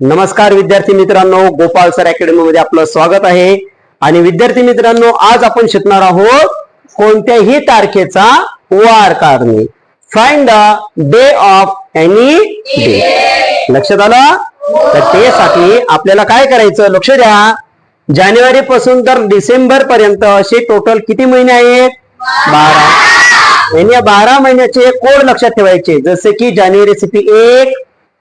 नमस्कार विद्यार्थी मित्रांनो गोपाळ सर अकॅडमी मध्ये आपलं स्वागत आहे. आणि विद्यार्थी मित्रांनो आज आपण शिकणार आहोत कोणत्याही तारखेचा वार काढणे find the day of any day लक्षात आलं? तर त्यासाठी आपल्याला काय करायचं? लक्ष द्या. जानेवारी पासून तर डिसेंबर पर्यंत असे टोटल किती महिने आहेत? बारा. आणि या बारा महिन्याचे कोड लक्षात ठेवायचे. जसे की जानेवारीसाठी एक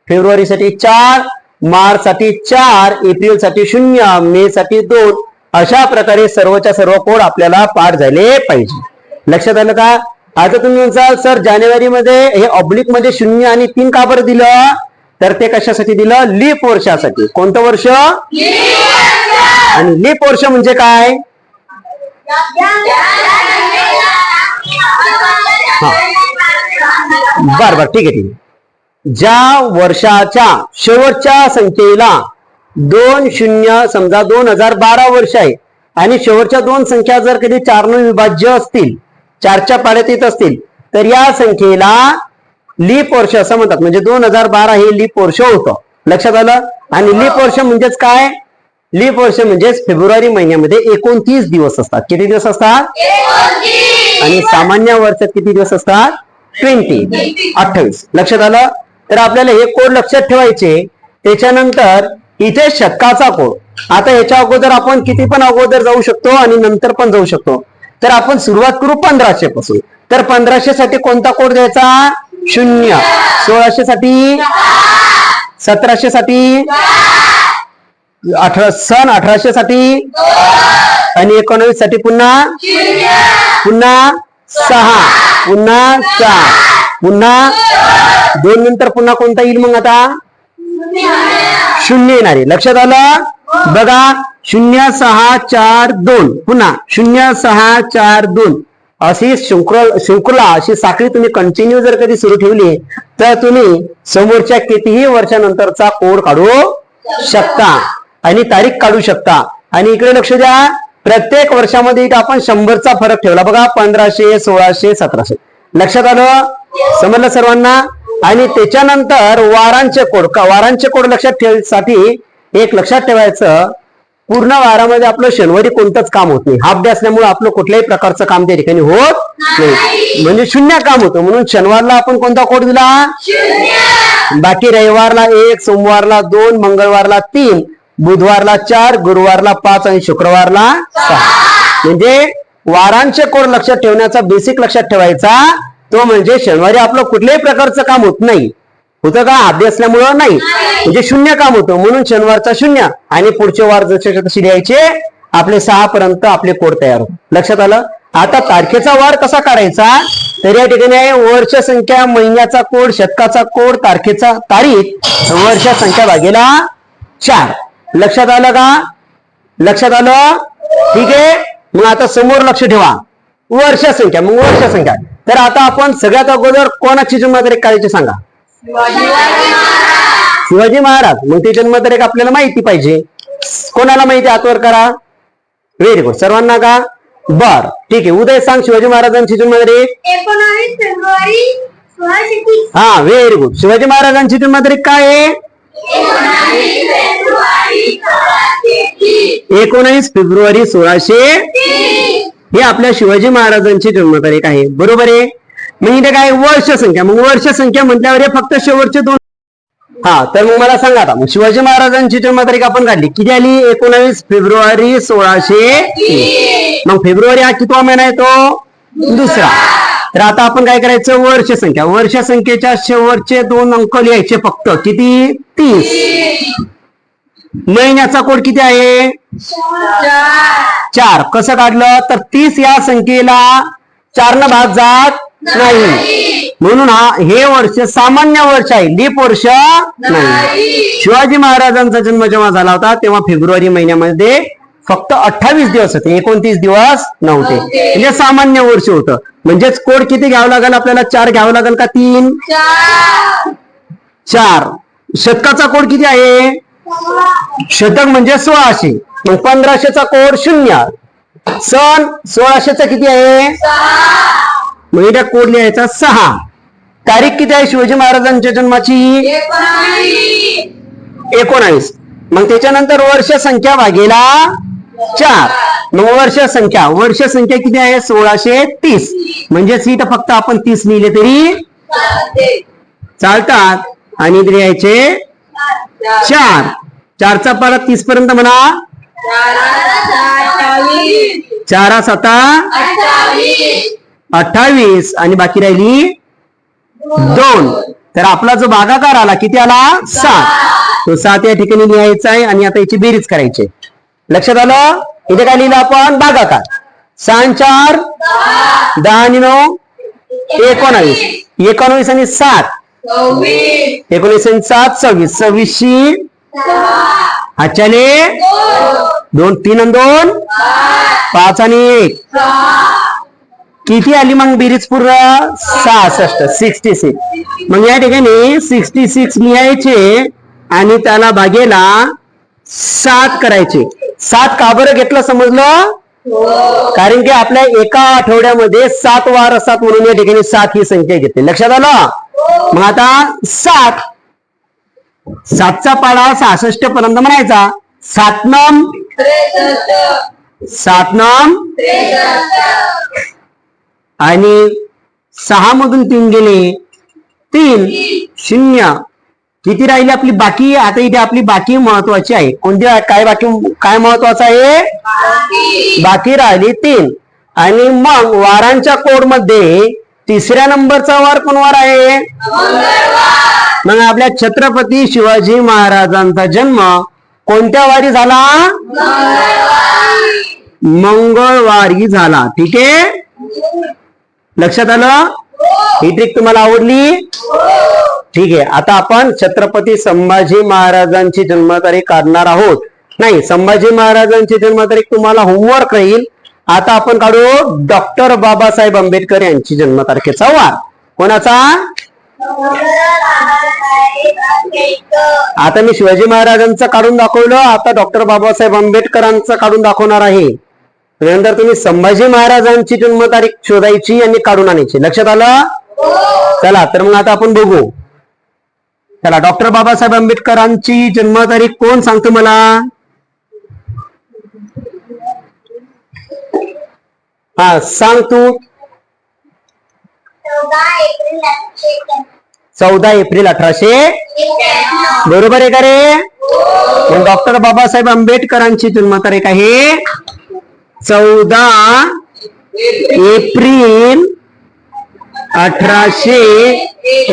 फेब्रुवारीसाठी चार मार्च साठी चार एप्रिलसाठी शून्य मे साठी दोन अशा प्रकारे सर्वच्या सर्व कोड आपल्याला पाठ झाले पाहिजे. लक्षात आलं का? आता तुम्ही म्हणसाल सर जानेवारी मध्ये हे ऑब्लिकमध्ये शून्य आणि तीन का बरं दिलं? तर ते कशासाठी दिलं? लीप वर्षासाठी. कोणतं वर्ष? आणि लीप वर्ष म्हणजे काय? बर बर ठीक आहे ठीक आहे. ज्या वर्षाच्या शेवटच्या संख्येला दोन शून्य समजा दोन हजार बारा वर्ष आहे आणि शेवटच्या दोन संख्या जर कधी चारनं विभाज्य असतील चारच्या पाड्यात येत असतील तर या संख्येला लीप वर्ष असं म्हणतात. म्हणजे दोन हजार बारा हे लीप वर्ष होतं. लक्षात आलं? आणि लीप वर्ष म्हणजेच काय? लीप वर्ष म्हणजेच फेब्रुवारी महिन्यामध्ये एकोणतीस दिवस असतात. किती दिवस असतात? आणि सामान्य वर्षात किती दिवस असतात? ट्वेंटी. अठ्ठावीस. लक्षात आलं? तर आपल्याला हे कोड लक्षात ठेवायचे. त्याच्यानंतर इथे शतकाचा कोड. आता याच्या अगोदर आपण किती पण अगोदर जाऊ शकतो आणि नंतर पण जाऊ शकतो. तर आपण सुरुवात करू पंधराशे पासून. तर पंधराशे साठी कोणता कोड द्यायचा? शून्य. सोळाशे साठी? सतराशे साठी? अठरा सन अठराशे साठी? आणि एकोणवीससाठी पुन्हा? पुन्हा सहा. पुन्हा चार पुन्हा दोन नंतर पुन्हा कोणता येईल मग आता? शून्य येणार. आहे लक्षात आलं? बघा शून्य सहा चार दोन. पुन्हा शून्य सहा चार दोन. अशी शुक्र शृंखला अशी साखळी तुम्ही कंटिन्यू जर कधी सुरू ठेवली तर तुम्ही समोरच्या कितीही वर्षानंतरचा कोड काढू शकता आणि तारीख काढू शकता. आणि इकडे लक्ष द्या प्रत्येक वर्षामध्ये आपण शंभरचा फरक ठेवला. बघा पंधराशे सोळाशे सतराशे. लक्षात आलं? समजलं सर्वांना? आणि त्याच्यानंतर वारांचे कोड का वारांचे कोड लक्षात ठेवण्यासाठी एक लक्षात ठेवायचं पूर्ण वारामध्ये आपलं शनिवारी कोणतंच काम होत नाही. हाफ डे असल्यामुळे आपलं कुठल्याही प्रकारचं काम त्या ठिकाणी होत नाही. म्हणजे शून्य काम होतं. म्हणून शनिवारला आपण कोणता कोड दिला? बाकी रविवारला एक सोमवारला दोन मंगळवारला तीन बुधवारला चार गुरुवारला पाच आणि शुक्रवारला सहा. म्हणजे वारांचे कोड लक्षात ठेवण्याचा बेसिक लक्षात ठेवायचा तो म्हणजे शनिवारी आपलं कुठल्याही प्रकारचं काम होत नाही. होतं का? अभ्यासल्यामुळं नाही. म्हणजे शून्य काम होतं. म्हणून शनिवारचा शून्य. आणि पुढचे वार जसे तसे लिहायचे आपले सहा पर्यंत आपले कोड तयार होत लक्षात आलं? आता तारखेचा वार कसा काढायचा? तर या ठिकाणी आहे वर्ष संख्या महिन्याचा कोड शतकाचा कोड तारखेचा तारीख वर्ष संख्या भागेला चार. लक्षात आलं का? लक्षात आलं? ठीक आहे? मग आता समोर लक्ष ठेवा. वर्ष संख्या मग वर्ष संख्या. तर आता आपण सगळ्यात अगोदर कोणाची जन्मतारीख काढायची सांगा? शिवाजी महाराज. मग ती जन्मतारीख आपल्याला माहिती पाहिजे. कोणाला माहिती आतवर करा. व्हेरी गुड सर्वांना का? बर. ठीक आहे. उदय सांग शिवाजी महाराजांची जन्मतारीख. एकोणावीस फेब्रुवारी हा व्हेरी गुड शिवाजी महाराजांची जन्मतारीख काय आहे? एकोणावीस फेब्रुवारी सोळाशे एकोणीस फेब्रुवारी सोळाशे हे आपल्या शिवाजी महाराजांची जन्मतारीख आहे. बरोबर आहे? मग इथे काय वर्ष संख्या. मग वर्ष संख्या म्हटल्यावर हे फक्त शेवटचे दोन. हा तर मग मला सांगा आता. मग शिवाजी महाराजांची जन्मतारीख आपण काढली. किती आली? एकोणावीस फेब्रुवारी सोळाशे मग फेब्रुवारी हा कितवा महिना आहे तो दुसरा. तर आता आपण काय करायचं? वर्ष संख्या. वर्ष संख्येच्या शेवटचे दोन अंक लिहायचे फक्त. किती? तीस. महिन्याचा कोड किती आहे? चार. कसं काढलं? तर तीस या संख्येला चार न भाग जात नाही. म्हणून हा हे वर्ष सामान्य वर्ष आहे. लीप वर्ष नाही. शिवाजी महाराजांचा जन्म जेव्हा झाला होता तेव्हा फेब्रुवारी महिन्यामध्ये फक्त अठ्ठावीस दिवस होते. एकोणतीस दिवस नव्हते. म्हणजे सामान्य वर्ष होतं. म्हणजेच कोड किती घ्यावं लागेल आपल्याला? चार घ्यावं लागेल का तीन? चार. शतकाचा कोड किती आहे? शतक म्हणजे सोळाशे. मग पंधराशेचा कोड शून्य. सण सोळाशेचा किती आहे? मग इथे कोड लिहायचा सहा. तारीख किती आहे शिवाजी महाराजांच्या जन्माची? एकोणावीस. एकोणावीस. मग त्याच्यानंतर वर्ष संख्या भागेला चार. मग वर्ष संख्या. वर्ष संख्या किती आहे? सोळाशे तीस. म्हणजे सीट फक्त आपण तीस लिहिले तरी चालतात. आणि इथे लिहायचे चार. चारचा पारा तीस पर्यंत म्हणा. चारा सता अठ्ठावीस. आणि बाकी राहिली दोन. तर आपला जो भागाकार आला किती आला? सात. तो सात या ठिकाणी लिहायचा आहे आणि आता याची बेरीज करायची आहे. लक्षात आलं? इथे काय लिहिलं आपण? भागाकार सहा चार दहा आणि नऊ एकोणावीस. एकोणावीस आणि सात. एकोणीस आणि सात सव्वीस. सव्वीसशी आजच्याने दोन. तीन आणि दोन? पाच आणि एक. किती आली मग बेरीज पूर्ण? सहासष्ट. Sixty six. मग या ठिकाणी सिक्स्टी सिक्स लिहायचे आणि त्याला भागेला सात करायचे. सात का बरं घेतलं समजलं? कारण की आपल्या एका आठवड्यामध्ये सात वार असतात म्हणून या ठिकाणी सात ही संख्या घेतली. लक्षात आलं? मग आता सात. सातचा पाडा सहासष्ट पर्यंत म्हणायचा. सात नम. सात नम. आणि सहा मधून तीन गेले. तीन. शून्य. किती राहिली आपली बाकी? आता इथे आपली बाकी महत्वाची आहे. कोणती काय बाकी? काय महत्वाचं आहे? बाकी राहिली तीन. आणि मग वारांच्या कोडमध्ये तिसऱ्या नंबरचा वार कोण वार आहे? मग आपल्या छत्रपती शिवाजी महाराजांचा जन्म कोणत्या वारी झाला? मंगळवारी झाला. ठीक आहे? लक्षात आलं? ही ट्रिक तुम्हाला आवडली? ठीक आहे. आता आपण छत्रपती संभाजी महाराजांची जन्मतारीख काढणार आहोत. नाही संभाजी महाराजांची जन्मतारीख तुम्हाला होमवर्क राहील. आता आपण काढू डॉक्टर बाबासाहेब आंबेडकर यांची जन्मतारखेचा वार. कोणाचा? आता मी शिवाजी महाराजांचं काढून दाखवलं. आता डॉक्टर बाबासाहेब आंबेडकरांचं काढून दाखवणार आहे. त्यानंतर तुम्ही संभाजी महाराजांची जन्मतारीख शोधायची आणि काढून आणायची. लक्षात आलं? चला तर मग आता आपण बघू. चला डॉक्टर बाबासाहेब आंबेडकरांची जन्मतारीख कोण सांगतो मला? हा सांग तू. चौदा एप्रिल अठराशे बरोबर आहे का रे? डॉक्टर बाबासाहेब आंबेडकरांची जन्मतारीख आहे चौदा एप्रिल अठराशे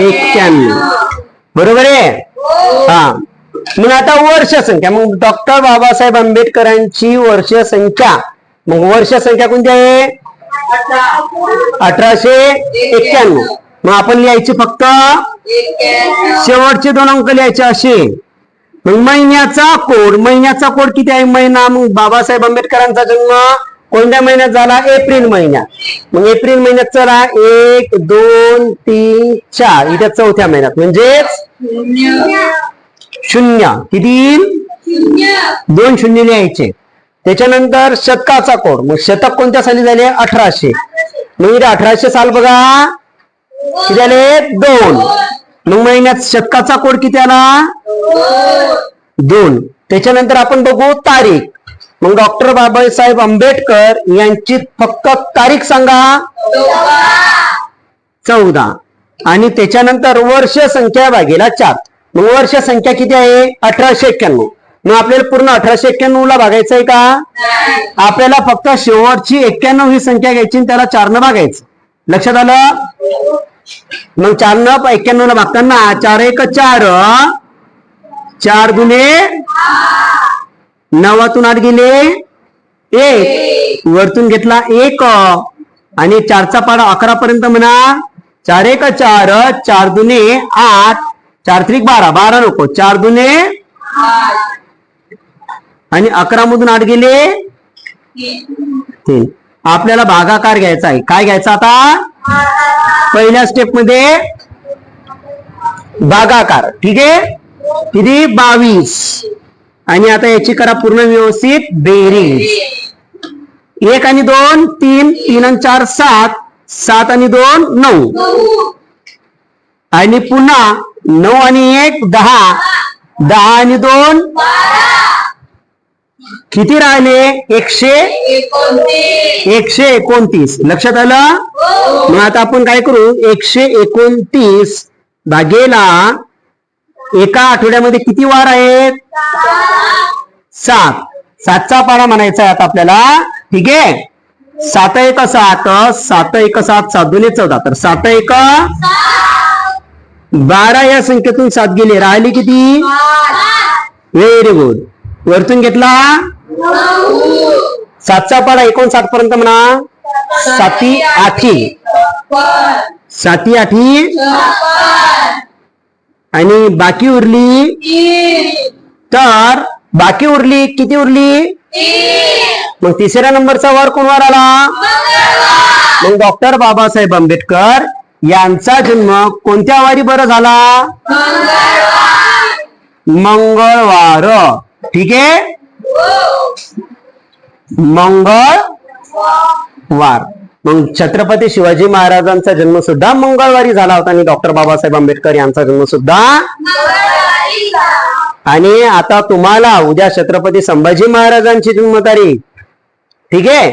एक्क्याण्णव बरोबर आहे? हा. मग आता वर्ष संख्या. मग डॉक्टर बाबासाहेब आंबेडकरांची वर्ष संख्या. मग वर्ष संख्या कोणती आहे? अठराशे एक्क्याण्णव. मग आपण लिहायची फक्त? शेवटचे दोन अंक लिहायचे असे. मग महिन्याचा कोड. महिन्याचा कोड किती आहे? महिना. मग बाबासाहेब आंबेडकरांचा जन्म कोणत्या महिन्यात झाला? एप्रिल महिन्यात मग एप्रिल महिन्यात चला एक दोन तीन चार. इथे चौथ्या महिन्यात. म्हणजेच शून्य. किती दोन शून्य लिहायचे. त्याच्यानंतर शतकाचा कोड. मग शतक कोणत्या साली झाले? अठराशे. मग इथे अठराशे साल बघा. किती झाले दोन. मग महिन्यात शतकाचा कोड किती आला? दोन. त्याच्यानंतर आपण बघू तारीख. मग डॉक्टर बाबासाहेब आंबेडकर यांची फक्त तारीख सांगा. चौदा. आणि त्याच्यानंतर वर्ष संख्या भागेला चार. मग वर्ष संख्या किती आहे? अठराशे एक्क्याण्णव. मग आपल्याला पूर्ण अठराशे एक्क्याण्णव ला भागायचं आहे का? आपल्याला फक्त शेवटची एक्क्याण्णव ही संख्या घ्यायची आणि त्याला चारनं भागायचं. लक्षात आलं? मग चारनं एक्क्याण्णव ला भागताना चार एक चार. चार गुन्हे नवातून आठ गेले. एक. वरतून घेतला एक. आणि चारचा पाडा अकरा पर्यंत म्हणा. चार एक चार. चार दुने आठ. चार त्रिक बारा. बारा नको. चार दुने आणि अकरा मधून आठ गेले. तीन. आपल्याला भागाकार घ्यायचा आहे. काय घ्यायचा आता? पहिल्या स्टेपमध्ये भागाकार. ठीक आहे? किती? बावीस. आणि आता याची करा पूर्ण व्यवस्थित बेरीज. एक आणि दोन तीन तीन आणि चार सात. सात आणि दोन नऊ. आणि पुन्हा नऊ आणि एक दहा. दहा आणि दोन किती राहिले? एकशे एकशे एकोणतीस. लक्षात आलं? मग आता आपण काय करू? एकशे एकोणतीस भागेला एका आठवड्यामध्ये किती वार आहेत? सात. सातचा पाडा म्हणायचा आहे आता आपल्याला. ठीक आहे? सात एक सात सात एक सात सात दोन्ही चौदा. तर सात एक बारा या संख्येतून सात गेले. राहिले किती? व्हेरी गुड वरतून घेतला? सातचा पाडा एकोणसाठ पर्यंत म्हणा. साती आठी. साती आठी. आणि बाकी उरली? तर बाकी उरली किती उरली? मग तिसऱ्या नंबरचा वर कोण वर आला? मग डॉक्टर बाबासाहेब आंबेडकर यांचा जन्म कोणत्या वारी बरं झाला? मंगळवार. ठीक आहे? मंगळवार. मग छत्रपती शिवाजी महाराजांचा जन्म सुद्धा मंगळवारी झाला होता आणि डॉक्टर बाबासाहेब आंबेडकर यांचा जन्म सुद्धा आणि आता तुम्हाला उद्या छत्रपती संभाजी महाराजांची जन्मतारीख. ठीक आहे?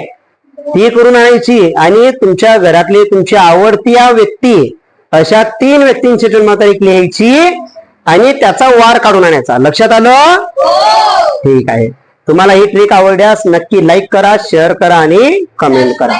ती करून आणायची. आणि तुमच्या घरातली तुमची आवडती या व्यक्ती अशा तीन व्यक्तींची जन्मतारीख लिहायची आणि त्याचा वार काढून आणायचा. लक्षात आलं? ठीक आहे. तुम्हाला ही ट्रिक आवडल्यास नक्की लाईक करा शेअर करा आणि कमेंट करा.